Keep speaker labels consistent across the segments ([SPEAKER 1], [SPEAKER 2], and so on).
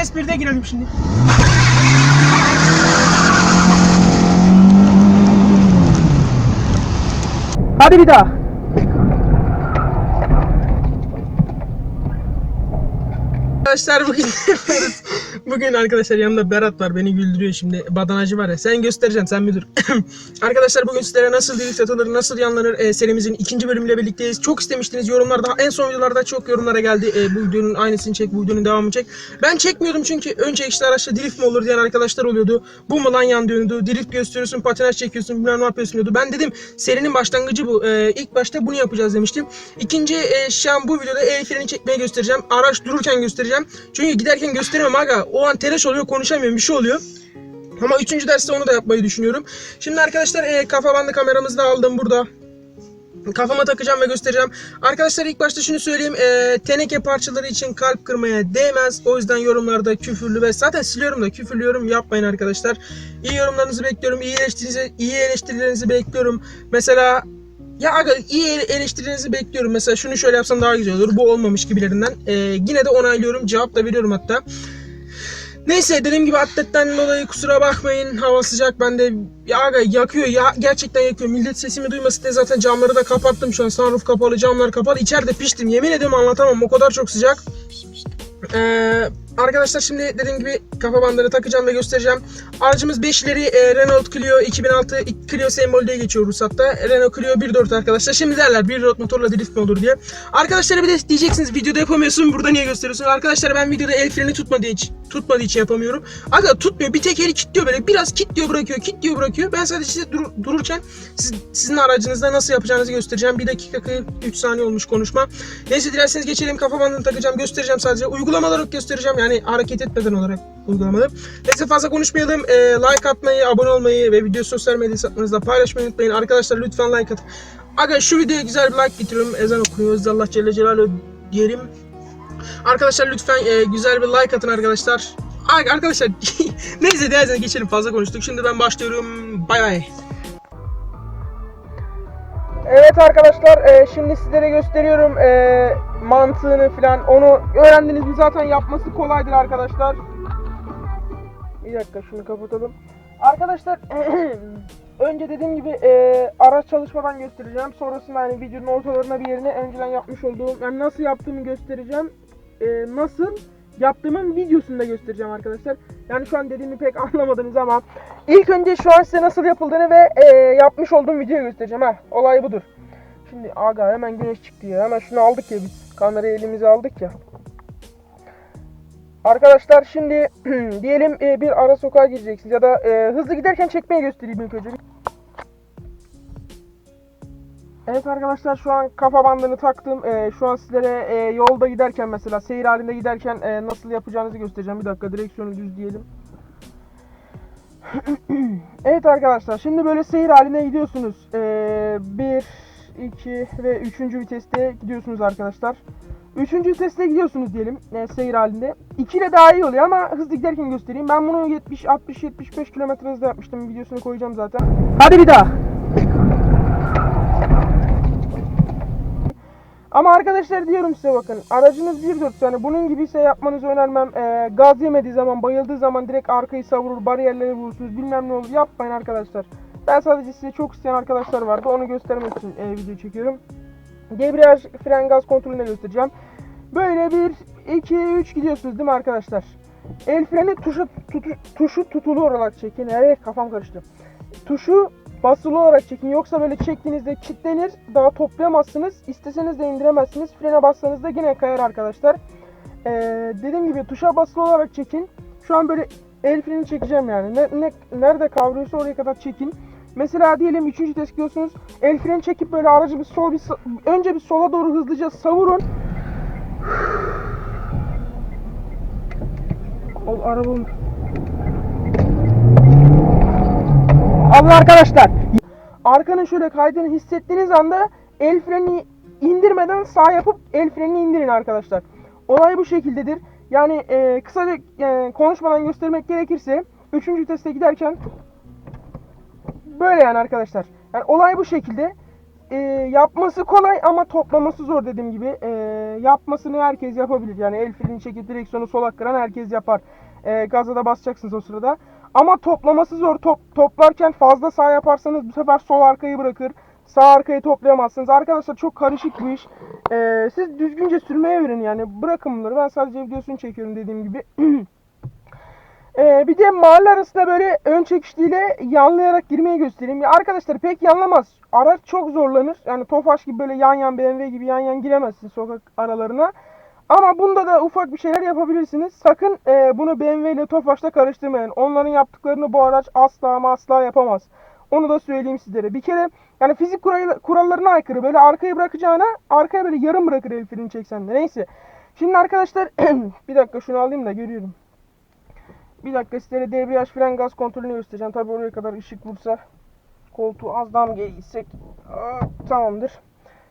[SPEAKER 1] vites vites 1'de girelim şimdi. Hadi bir daha. Arkadaşlar bugün? Bugün arkadaşlar yanımda Berat var beni güldürüyor şimdi badanacı var ya sen göstereceksin sen müdür. arkadaşlar bugün sizlere nasıl drift atılır nasıl yanlanır e, serimizin ikinci bölümüyle birlikteyiz. Çok istemiştiniz yorumlarda en son videolarda çok yorumlara geldi e, bu videonun aynısını çek bu videonun devamını çek. Ben çekmiyordum çünkü önce işte araçta drift mi olur diyen arkadaşlar oluyordu. Bu mu lan yan diyordu drift gösteriyorsun patinaj çekiyorsun bilmem ne yapıyorsun diyordu. Ben dedim serinin başlangıcı bu. E, ilk başta bunu yapacağız demiştim. İkinci e, şu an bu videoda el freni çekmeye göstereceğim. Araç dururken göstereceğim. Çünkü giderken gösteremem aga. O an telaş oluyor konuşamıyorum bir şey oluyor. Ama üçüncü derste onu da yapmayı düşünüyorum. Şimdi arkadaşlar e, kafa bandı kameramızı da aldım burada. Kafama takacağım ve göstereceğim. Arkadaşlar ilk başta şunu söyleyeyim. E, teneke parçaları için kalp kırmaya değmez. O yüzden yorumlarda küfürlü ve zaten siliyorum da küfürlü yorum yapmayın arkadaşlar. İyi yorumlarınızı bekliyorum. İyi iyi eleştirilerinizi bekliyorum. Mesela ya aga iyi ele- eleştirilerinizi bekliyorum. Mesela şunu şöyle yapsam daha güzel olur. Bu olmamış gibilerinden. E, yine de onaylıyorum. Cevap da veriyorum hatta. Neyse dediğim gibi atletten dolayı kusura bakmayın. Hava sıcak ben de ya aga yakıyor ya gerçekten yakıyor. Millet sesimi duymasın diye zaten camları da kapattım şu an. Sunroof kapalı, camlar kapalı. İçeride piştim. Yemin ediyorum anlatamam. O kadar çok sıcak. Ee, arkadaşlar şimdi dediğim gibi kafa bandını takacağım ve göstereceğim. Aracımız 5 ileri e, Renault Clio 2006 Clio sembolü diye geçiyor ruhsatta. Renault Clio 1.4 arkadaşlar. Şimdi derler 1.4 motorla drift mi olur diye. Arkadaşlar bir de diyeceksiniz videoda yapamıyorsun burada niye gösteriyorsun? Arkadaşlar ben videoda el freni tutmadığı için, tutmadığı için yapamıyorum. Aga tutmuyor bir tek eli kilitliyor böyle biraz kilitliyor bırakıyor kilitliyor bırakıyor. Ben sadece size dur- dururken siz, sizin aracınızda nasıl yapacağınızı göstereceğim. 1 dakika 3 saniye olmuş konuşma. Neyse dilerseniz geçelim kafa bandını takacağım göstereceğim sadece. Uygulama olarak göstereceğim yani hareket etmeden olarak uygulamalı. Neyse fazla konuşmayalım. Ee, like atmayı, abone olmayı ve video sosyal medya hesaplarınızda paylaşmayı unutmayın. Arkadaşlar lütfen like atın. Aga şu videoya güzel bir like getiriyorum. Ezan okunuyoruz. Allah Celle Celaluhu diyelim. Arkadaşlar lütfen e, güzel bir like atın arkadaşlar. Arkadaşlar neyse diğersine geçelim fazla konuştuk. Şimdi ben başlıyorum. Bay bay. Evet arkadaşlar e, şimdi sizlere gösteriyorum e, mantığını falan. Onu öğrendiniz mi zaten yapması kolaydır arkadaşlar. Bir dakika şunu kapatalım. Arkadaşlar önce dediğim gibi e, araç çalışmadan göstereceğim. Sonrasında hani videonun ortalarına bir yerine önceden yapmış olduğum yani nasıl yaptığımı göstereceğim. E, nasıl yaptığımın videosunu da göstereceğim arkadaşlar. Yani şu an dediğimi pek anlamadınız ama ilk önce şu an size nasıl yapıldığını ve e, yapmış olduğum videoyu göstereceğim ha. Olay budur. Şimdi aga hemen güneş çıktı ya. Hemen şunu aldık ya biz. Kamerayı elimize aldık ya. Arkadaşlar şimdi diyelim e, bir ara sokağa gireceksiniz ya da e, hızlı giderken çekmeye göstereyim ilk önce. Evet arkadaşlar şu an kafa bandını taktım. E, şu an sizlere e, yolda giderken mesela seyir halinde giderken e, nasıl yapacağınızı göstereceğim. Bir dakika direksiyonu düz diyelim. evet arkadaşlar şimdi böyle seyir haline gidiyorsunuz. E, 1, 2 ve 3. viteste gidiyorsunuz arkadaşlar. Üçüncü viteste gidiyorsunuz diyelim e, seyir halinde. 2 ile daha iyi oluyor ama hızlı giderken göstereyim. Ben bunu 70, 60, 75 km hızda yapmıştım. Videosunu koyacağım zaten. Hadi bir daha. Ama arkadaşlar diyorum size bakın aracınız 1.4 yani bunun gibi ise yapmanızı önermem. E, gaz yemediği zaman bayıldığı zaman direkt arkayı savurur bariyerlere vurursunuz bilmem ne olur yapmayın arkadaşlar. Ben sadece size çok isteyen arkadaşlar vardı onu göstermek için e, video çekiyorum. Debriyaj, fren, gaz kontrolünü göstereceğim. Böyle bir, iki, üç gidiyorsunuz değil mi arkadaşlar? El freni tuşu, tutu, tuşu tutulu olarak çekin. Evet kafam karıştı. Tuşu basılı olarak çekin. Yoksa böyle çektiğinizde kilitlenir. Daha toplayamazsınız. İsteseniz de indiremezsiniz. Frene bassanız da yine kayar arkadaşlar. Ee, dediğim gibi tuşa basılı olarak çekin. Şu an böyle el freni çekeceğim yani. Ne, ne, nerede kavruyorsa oraya kadar çekin. Mesela diyelim 3. test gidiyorsunuz. El freni çekip böyle aracı bir sol bir önce bir sola doğru hızlıca savurun. Ol arabam. Allah arkadaşlar. Arkanın şöyle kaydığını hissettiğiniz anda el freni indirmeden sağ yapıp el frenini indirin arkadaşlar. Olay bu şekildedir. Yani e, kısaca e, konuşmadan göstermek gerekirse 3. viteste giderken böyle yani arkadaşlar. Yani olay bu şekilde. E, yapması kolay ama toplaması zor dediğim gibi. E, yapmasını herkes yapabilir. Yani el freni çekip direksiyonu sola kıran herkes yapar. E, gaza da basacaksınız o sırada. Ama toplaması zor. Top, toplarken fazla sağ yaparsanız bu sefer sol arkayı bırakır. Sağ arkayı toplayamazsınız. Arkadaşlar çok karışık bu iş. Ee, siz düzgünce sürmeye öğrenin yani. Bırakın bunları. Ben sadece videosunu çekiyorum dediğim gibi. Ee, bir de mahalle arasında böyle ön çekişliyle yanlayarak girmeyi göstereyim. Ya arkadaşlar pek yanlamaz. Araç çok zorlanır. Yani Tofaş gibi böyle yan yan BMW gibi yan yan giremezsin sokak aralarına. Ama bunda da ufak bir şeyler yapabilirsiniz. Sakın e, bunu BMW ile Tofaş'la karıştırmayın. Onların yaptıklarını bu araç asla ama asla yapamaz. Onu da söyleyeyim sizlere. Bir kere yani fizik kural- kurallarına aykırı. Böyle arkayı bırakacağına arkaya böyle yarım bırakır el freni çeksen de. Neyse. Şimdi arkadaşlar bir dakika şunu alayım da görüyorum. Bir dakika sizlere debriyaj fren gaz kontrolünü göstereceğim. Tabii oraya kadar ışık vursa koltuğu az daha mı gitsek? Aa, tamamdır.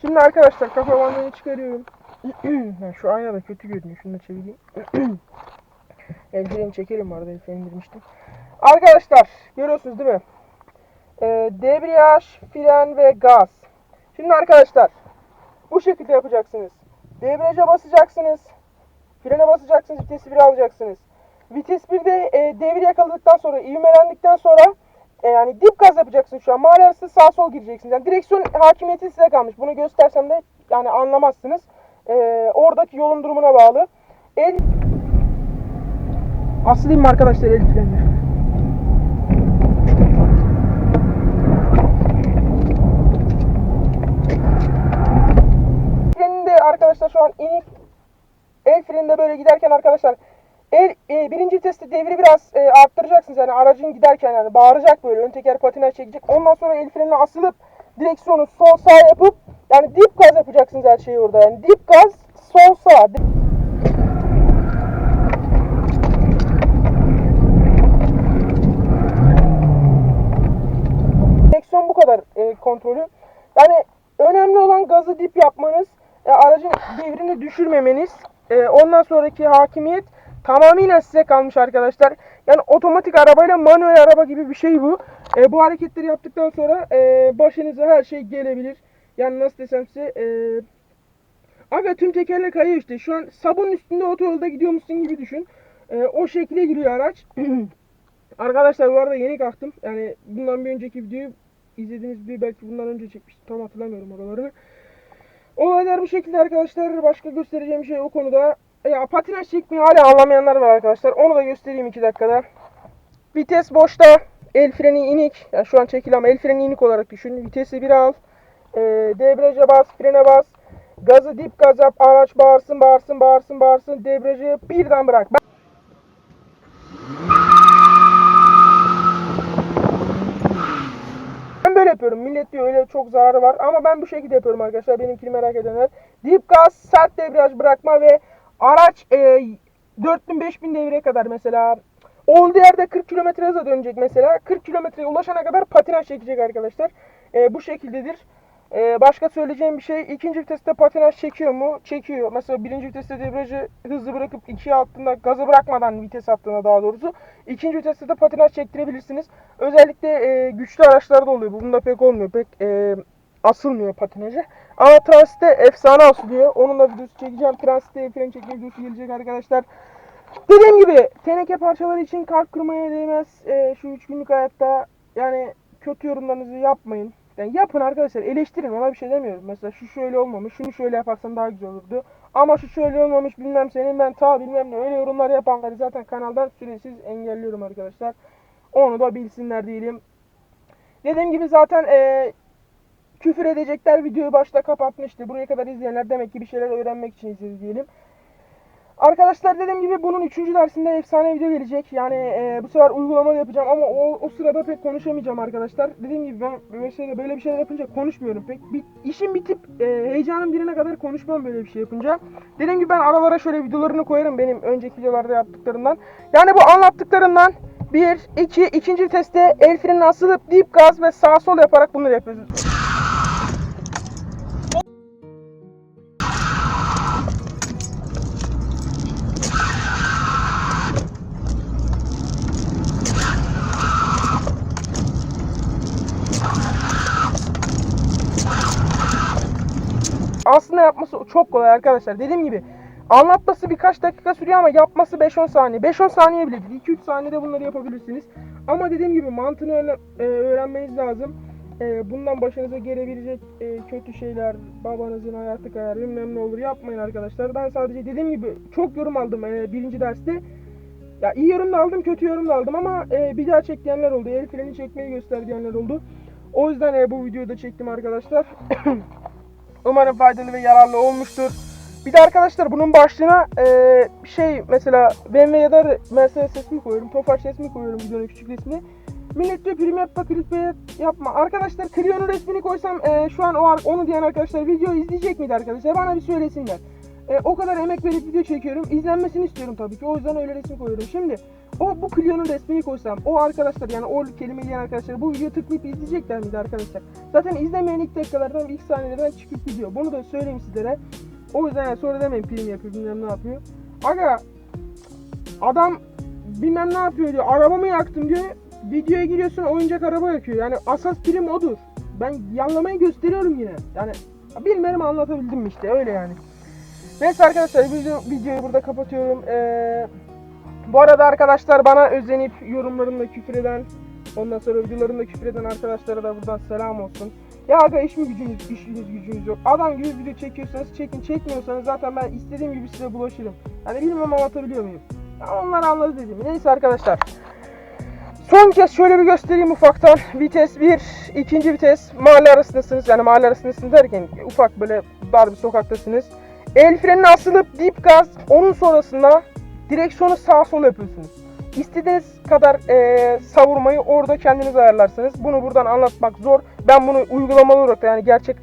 [SPEAKER 1] Şimdi arkadaşlar kafa bandını çıkarıyorum. Şu ayna da kötü görünüyor. Şunu da çevireyim. el freni çekelim bu arada el freni. Arkadaşlar görüyorsunuz değil mi? Ee, debriyaj, fren ve gaz. Şimdi arkadaşlar bu şekilde yapacaksınız. Debriyaja basacaksınız. Frene basacaksınız. Vitesi 1 alacaksınız. Vites 1'de e, devir yakaladıktan sonra, ivmelendikten sonra e, yani dip gaz yapacaksınız şu an. Arası sağ sol gireceksiniz. Yani direksiyon hakimiyeti size kalmış. Bunu göstersem de yani anlamazsınız. E, oradaki yolun durumuna bağlı. El Aslayayım mı arkadaşlar el frenini? Freninde arkadaşlar şu an inik el freninde böyle giderken arkadaşlar el e, birinci testi devri biraz e, arttıracaksınız yani aracın giderken yani bağıracak böyle ön teker patinaj çekecek. Ondan sonra el frenine asılıp direksiyonu sol sağ yapıp yani dip gaz yapacaksınız her şeyi orada. Yani dip gaz sol sağ. Direksiyon bu kadar e, kontrolü. Yani önemli olan gazı dip yapmanız, e, aracın devrini düşürmemeniz. E, ondan sonraki hakimiyet tamamıyla size kalmış arkadaşlar. Yani otomatik arabayla manuel araba gibi bir şey bu. E, bu hareketleri yaptıktan sonra e, başınıza her şey gelebilir. Yani nasıl desem size... E, Aga tüm tekerler kayıyor işte. Şu an sabun üstünde otoyolda gidiyormuşsun gibi düşün. E, o şekilde giriyor araç. Arkadaşlar bu arada yeni kalktım. Yani bundan bir önceki videoyu izlediğiniz videoyu belki bundan önce çekmiştim. Tam hatırlamıyorum oralarını. Olaylar bu şekilde arkadaşlar. Başka göstereceğim şey o konuda. Ya patinaj çekmeyi hala anlamayanlar var arkadaşlar. Onu da göstereyim 2 dakikada. Vites boşta. El freni inik. Yani şu an çekil ama el freni inik olarak düşün. Vitesi bir al. E, debriyaja bas, frene bas. Gazı dip gaz yap. Araç bağırsın, bağırsın, bağırsın, bağırsın. Debriyajı birden bırak. Ben böyle yapıyorum. Millet diyor öyle çok zararı var. Ama ben bu şekilde yapıyorum arkadaşlar. Benimkini merak edenler. Dip gaz, sert debriyaj bırakma ve araç e, 4000-5000 devire kadar mesela olduğu yerde 40 km hıza dönecek mesela. 40 kilometreye ulaşana kadar patinaj çekecek arkadaşlar. E, bu şekildedir. E, başka söyleyeceğim bir şey. ikinci viteste patinaj çekiyor mu? Çekiyor. Mesela birinci viteste debriyajı hızlı bırakıp ikiye attığında gazı bırakmadan vites attığında daha doğrusu. ikinci viteste de patinaj çektirebilirsiniz. Özellikle e, güçlü araçlarda oluyor. Bunda pek olmuyor. Pek e, asılmıyor patinajı. Ama transite efsane asılıyor. Onun da videosu çekeceğim. Transite fren çekme videosu gelecek arkadaşlar. Dediğim gibi teneke parçaları için kalp kırmaya değmez. E, şu 3 günlük hayatta yani kötü yorumlarınızı yapmayın. Yani yapın arkadaşlar eleştirin ona bir şey demiyorum. Mesela şu şöyle olmamış, şunu şöyle yaparsan daha güzel olurdu. Ama şu şöyle olmamış bilmem senin ben ta bilmem ne öyle yorumlar yapanları zaten kanaldan süresiz engelliyorum arkadaşlar. Onu da bilsinler diyelim. Dediğim gibi zaten e, küfür edecekler videoyu başta kapatmıştı. Buraya kadar izleyenler demek ki bir şeyler öğrenmek için izledi diyelim. Arkadaşlar dediğim gibi bunun 3. dersinde efsane video gelecek. Yani e, bu sefer uygulamalı yapacağım ama o, o sırada pek konuşamayacağım arkadaşlar. Dediğim gibi ben böyle, şeyle, böyle bir şeyler yapınca konuşmuyorum pek. Bir, işim bitip e, heyecanım girene kadar konuşmam böyle bir şey yapınca. Dediğim gibi ben aralara şöyle videolarını koyarım benim önceki videolarda yaptıklarımdan. Yani bu anlattıklarımdan 1, 2, ikinci testte el frenine asılıp dip gaz ve sağ sol yaparak bunları yapıyoruz. Yapması çok kolay arkadaşlar. Dediğim gibi anlatması birkaç dakika sürüyor ama yapması 5-10 saniye. 5-10 saniye bile değil. 2-3 saniyede bunları yapabilirsiniz. Ama dediğim gibi mantığını öğren- e, öğrenmeniz lazım. E, bundan başınıza gelebilecek e, kötü şeyler, babanızın hayatı kayar, bilmem ne olur yapmayın arkadaşlar. Ben sadece dediğim gibi çok yorum aldım e, birinci derste. Ya iyi yorum da aldım, kötü yorum da aldım ama e, bir daha çek oldu. El freni çekmeyi göster diyenler oldu. O yüzden e, bu videoyu da çektim arkadaşlar. Umarım faydalı ve yararlı olmuştur. Bir de arkadaşlar bunun başlığına e, şey mesela BMW ya da Mercedes resmi koyuyorum. Tofaş resmi koyuyorum videonun küçük resmini. Millet diyor prim yapma, clickbait yapma. Arkadaşlar Clio'nun resmini koysam e, şu an o onu diyen arkadaşlar video izleyecek miydi arkadaşlar? Bana bir söylesinler. E, o kadar emek verip video çekiyorum. İzlenmesini istiyorum tabii ki. O yüzden öyle resim koyuyorum. Şimdi o bu Clio'nun resmini koysam o arkadaşlar yani o kelimeyi diyen arkadaşlar bu videoyu tıklayıp izleyecekler miydi arkadaşlar? Zaten izlemeyen ilk dakikalardan ilk saniyelerden çıkıp gidiyor. Bunu da söyleyeyim sizlere. O yüzden yani sonra demeyin prim yapıyor bilmem ne yapıyor. Aga adam bilmem ne yapıyor diyor. Arabamı yaktım diyor. Videoya giriyorsun oyuncak araba yakıyor. Yani asas prim odur. Ben yanlamayı gösteriyorum yine. Yani bilmiyorum anlatabildim mi işte öyle yani. Neyse arkadaşlar video, videoyu burada kapatıyorum. Ee, bu arada arkadaşlar bana özenip yorumlarımda küfür eden ondan sonra videolarımda küfür eden arkadaşlara da buradan selam olsun. Ya aga iş mi gücünüz, işiniz gücünüz yok. Adam gibi video çekiyorsanız çekin, çekmiyorsanız zaten ben istediğim gibi size bulaşırım. Yani bilmem anlatabiliyor muyum? Ya onlar anladı dedim. Neyse arkadaşlar. Son kez şöyle bir göstereyim ufaktan. Vites 1, ikinci vites. Mahalle arasındasınız. Yani mahalle arasındasınız derken ufak böyle dar bir sokaktasınız. El frenine asılıp dip gaz. Onun sonrasında direksiyonu sağa sola yapıyorsunuz. İstediğiniz kadar eee, savurmayı orada kendiniz ayarlarsınız. Bunu buradan anlatmak zor. Ben bunu uygulamalı olarak da yani gerçek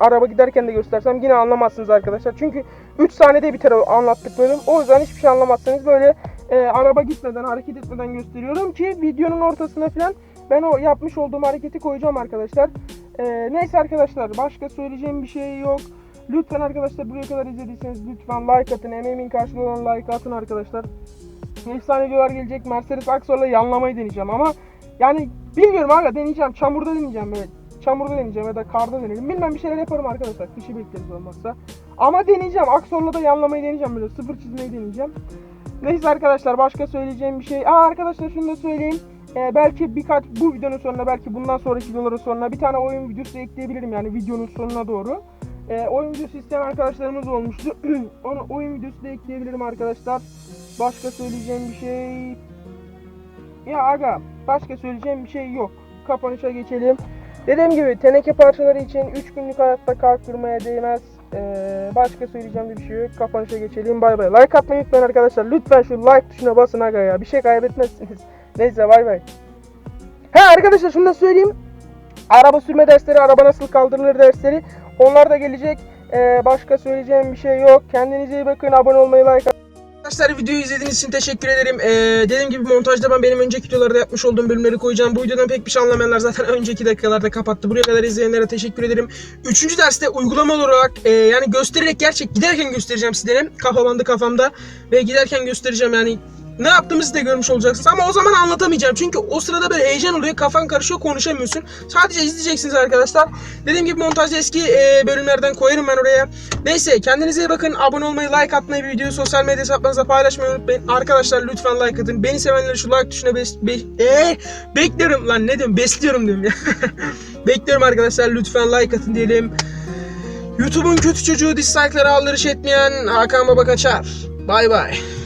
[SPEAKER 1] araba giderken de göstersem yine anlamazsınız arkadaşlar. Çünkü 3 saniyede biter o anlattıklarım. O yüzden hiçbir şey anlamazsınız. Böyle e, araba gitmeden, hareket etmeden gösteriyorum ki videonun ortasına falan ben o yapmış olduğum hareketi koyacağım arkadaşlar. E, neyse arkadaşlar başka söyleyeceğim bir şey yok. Lütfen arkadaşlar buraya kadar izlediyseniz lütfen like atın. Emeğimin karşılığı olan like atın arkadaşlar. Efsane videolar gelecek. Mercedes Aksor'la yanlamayı deneyeceğim ama yani bilmiyorum hala deneyeceğim. Çamurda deneyeceğim böyle. Çamurda deneyeceğim ya da karda deneyeceğim. Bilmem bir şeyler yaparım arkadaşlar. Kışı bekleriz olmazsa. Ama deneyeceğim. Aksor'la da yanlamayı deneyeceğim böyle. Sıfır çizmeyi deneyeceğim. Neyse arkadaşlar başka söyleyeceğim bir şey. Aa arkadaşlar şunu da söyleyeyim. Ee, belki birkaç bu videonun sonuna belki bundan sonraki videoların sonuna bir tane oyun videosu ekleyebilirim yani videonun sonuna doğru. Ee, oyun videosu isteyen arkadaşlarımız olmuştu. Onu oyun videosu da ekleyebilirim arkadaşlar. Başka söyleyeceğim bir şey ya aga başka söyleyeceğim bir şey yok. Kapanışa geçelim. Dediğim gibi teneke parçaları için 3 günlük hayatta kalktırmaya değmez. Ee, başka söyleyeceğim bir şey yok. Kapanışa geçelim. Bay bay. Like atmayı unutmayın arkadaşlar. Lütfen şu like tuşuna basın aga ya. Bir şey kaybetmezsiniz. Neyse bay bay. Ha arkadaşlar şunu da söyleyeyim. Araba sürme dersleri, araba nasıl kaldırılır dersleri. Onlar da gelecek. Ee, başka söyleyeceğim bir şey yok. Kendinize iyi bakın. Abone olmayı, like Arkadaşlar videoyu izlediğiniz için teşekkür ederim. Ee, dediğim gibi montajda ben benim önceki videolarda yapmış olduğum bölümleri koyacağım. Bu videodan pek bir şey anlamayanlar zaten önceki dakikalarda kapattı. Buraya kadar izleyenlere teşekkür ederim. Üçüncü derste uygulamalı olarak e, yani göstererek gerçek giderken göstereceğim sizlere. Kafa kafamda ve giderken göstereceğim yani ne yaptığımızı da görmüş olacaksınız. Ama o zaman anlatamayacağım. Çünkü o sırada böyle heyecan oluyor kafan karışıyor konuşamıyorsun. Sadece izleyeceksiniz arkadaşlar. Dediğim gibi montajda eski e, bölümlerden koyarım ben oraya. Neyse kendinize iyi bakın. Abone olmayı like atmayı videoyu sosyal medya hesaplarınıza paylaşmayı unutmayın. Arkadaşlar lütfen like atın. Beni sevenleri şu like tuşuna bes be ee, bekliyorum. Lan ne diyorum? Besliyorum diyorum ya. Bekliyorum arkadaşlar. Lütfen like atın diyelim. YouTube'un kötü çocuğu dislike'lara aldırış etmeyen Hakan Baba Kaçar. Bay bay.